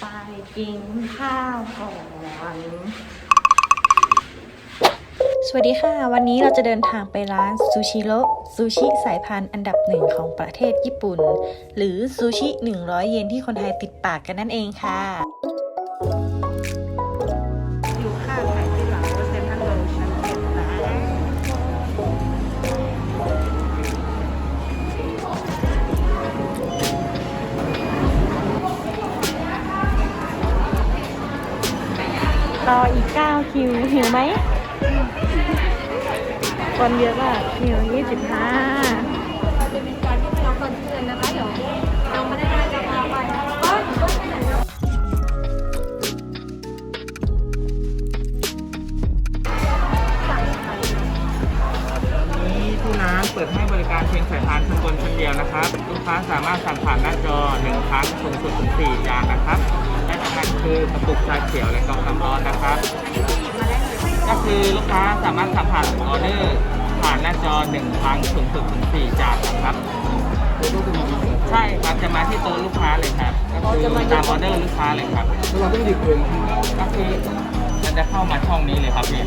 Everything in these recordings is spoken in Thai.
ไปกินข้าวก่อนสวัสดีค่ะ วันนี้เราจะเดินทางไปร้านซูชิโรซูชิสายพันธุ์อันดับหนึ่งของประเทศญี่ปุ่น หรือซูชิ 100 เยนที่คนไทยติดปากกันนั่นเองค่ะ คิวหิวไหมคนเยอะมากหิว25จะมีการที่ไม่รับเงินเดือนนะคะเดี๋ยวเราไม่ได้ได้าไปก็ก็ไปไหนนะนี้ที่ร้านเปิดให้บริการเพียงสายพานชั้นบนชั้นเดียวนะครับ ลูกค้าสามารถสั่งผ่านหน้าจอ1ครั้งสูงสุดถึง4จานนะครับ และสำคัญคือกระปุกชาเขียวและกล่องน้ำร้อนนะครับ ก็คือลูกค้าสามารถสั่งผ่านออเดอร์ผ่านหน้าจอ1ครั้งสูงสุดถึง4จานนะครับ ใช่ครับจะมาที่โต๊ะลูกค้าเลยครับ ก็คือตามออเดอร์ลูกค้าเลยครับแล้วเราต้องหยิบเองก็คือมันจะเข้ามาช่องนี้เลยครับพี่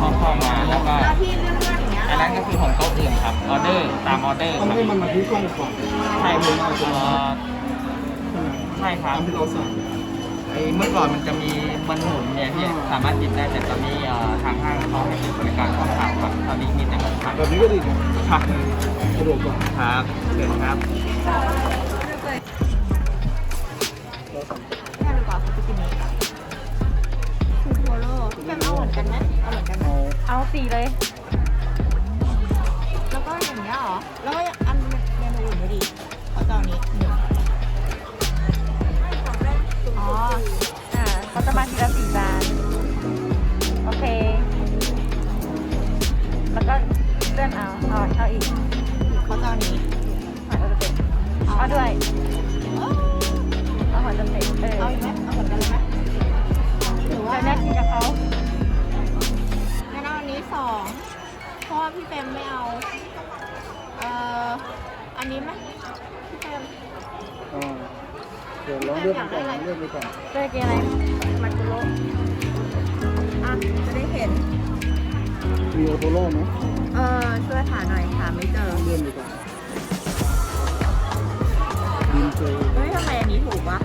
พอเข้ามาแล้วก็ที่เรื่องๆอย่างเงี้ยอันนั้นก็คือของโต๊ะอื่นครับออเดอร์ตามออเดอร์คต้องรับให้มันมาที่กล้องก่อนใช่ครับเอาเอ่อใช่ครัตาบมที่เราสั่งไอ้เมื่อก่อนมันจะมีมันหมุนเนี่ยที่สามารถหยิบได้แต่ตอนนี้เอ่อทางห้างเขาให้บริการช่องทางครับตอนนี้มีแต่ของทางแบบนี้ก็ดีนะครับครับสะดวกกว่าครับเชิญครับแค่หรือเปล่าคุณกินนี้คือโทโร่พี่แม่เอาเหมือนกันไหมเอาเหมือนกันไหมเอาเอาสี่เลย แล้วก็อย่างเงี้ยเหรอแล้วก็ มาทีละสี่จาน โอเค แล้วก็เลื่อนเอาเอาเอาอีกขอจอนี้หอยจะเป็นเอาด้วยเอาหอยจะเป็นเออเอาอีกไหมเอาเหมือนกันเลยไหมหรือว่าเดี๋ยวแนกกินกับเขางั้นเอาอันนี้สองเพราะว่าพี่เฟรมไม่เอา เอ่อ อันนี้ไหมพี่เฟรมอ่าเดี๋ยวลองเลือกไปก่อนลองเลือกไปก่อนเลือกกินอะไร มากุโร่อะจะได้เห็น มีโอโทโร่ไหมเออช่วยหาหน่อยหาไม่เจอเลื่อนไปก่อนดินเจอเฮ้ยทำไมอันนี้ถูกวะ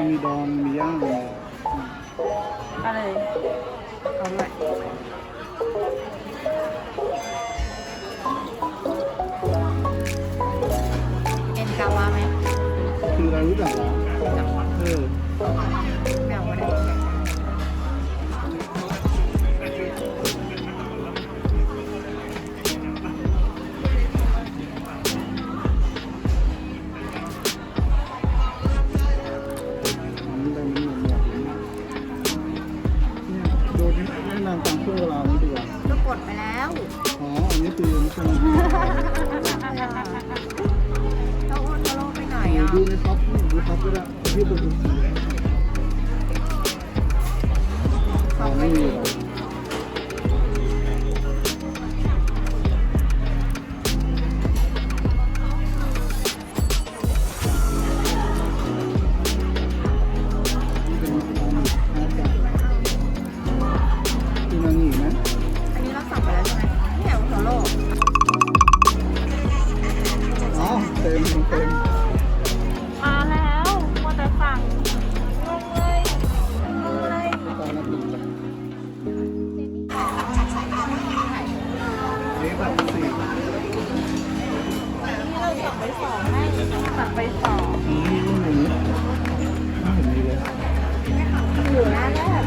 บะดองมีดองมีย่างมีเอ ดูในท็อปดูท็อปก็ได้ที่บนสุดอ๋อไม่มีหรอก สี่เราสั่งไปสองให้สั่งไปสองอืมนี่หนูไม่เห็นมีเลยอยู่หน้าแรก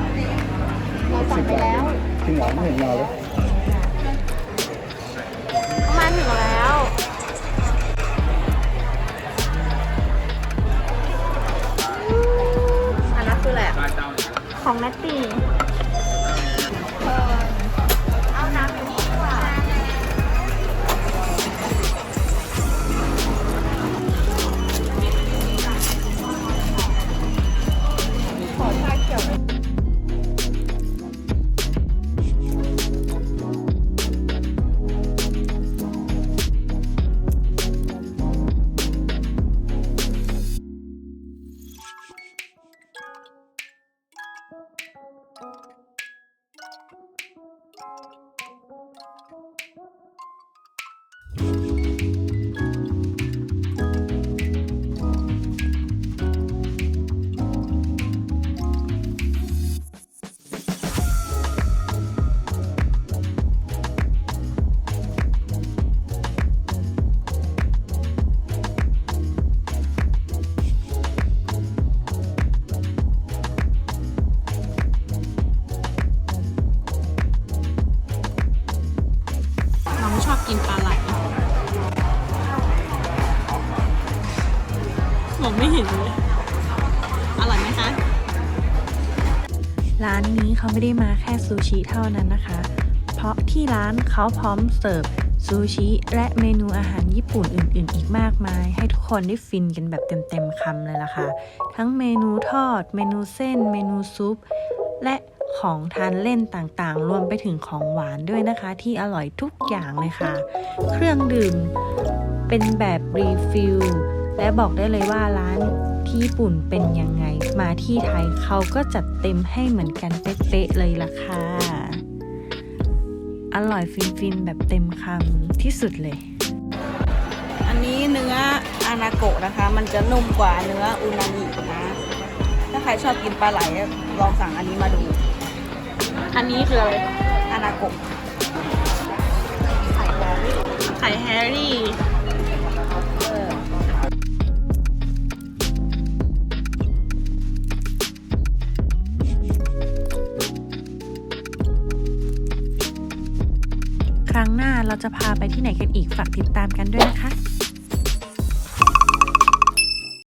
เราสั่งไปแล้วจริงเหรอไม่เห็นมาเลย น้องชอบกินปลา องไม่เห็นเลย อร่อยไหมคะ ร้านนี้เขาไม่ได้มาแค่ซูชิเท่านั้นนะคะ เพราะที่ร้านเขาพร้อมเสิร์ฟซูชิและเมนูอาหารญี่ปุ่นอื่น ๆ อีกมากมาย ให้ทุกคนได้ฟินกันแบบเต็ม ๆคำเลยล่ะค่ะ ทั้งเมนูทอด เมนูเส้น เมนูซุป และของทานเล่นต่างๆ รวมไปถึงของหวานด้วยนะคะ ที่อร่อยทุกอย่างเลยค่ะ เครื่องดื่มเป็นแบบรีฟิล และบอกได้เลยว่าร้านที่ญี่ปุ่นเป็นยังไง มาที่ไทยเขาก็จัดเต็มให้เหมือนกันเป๊ะๆเลยล่ะค่ะ อร่อยฟินๆแบบเต็มคำที่สุดเลย อันนี้เนื้ออานาโกะนะคะ มันจะนุ่มกว่าเนื้ออูนางินะ ถ้าใครชอบกินปลาไหลลองสั่งอันนี้มาดู อันนี้คืออะไร อานาโกะ ไข่แฮร์รี่เอ เราจะพาไปที่ไหนกันอีกฝากติดตามกันด้วยนะคะ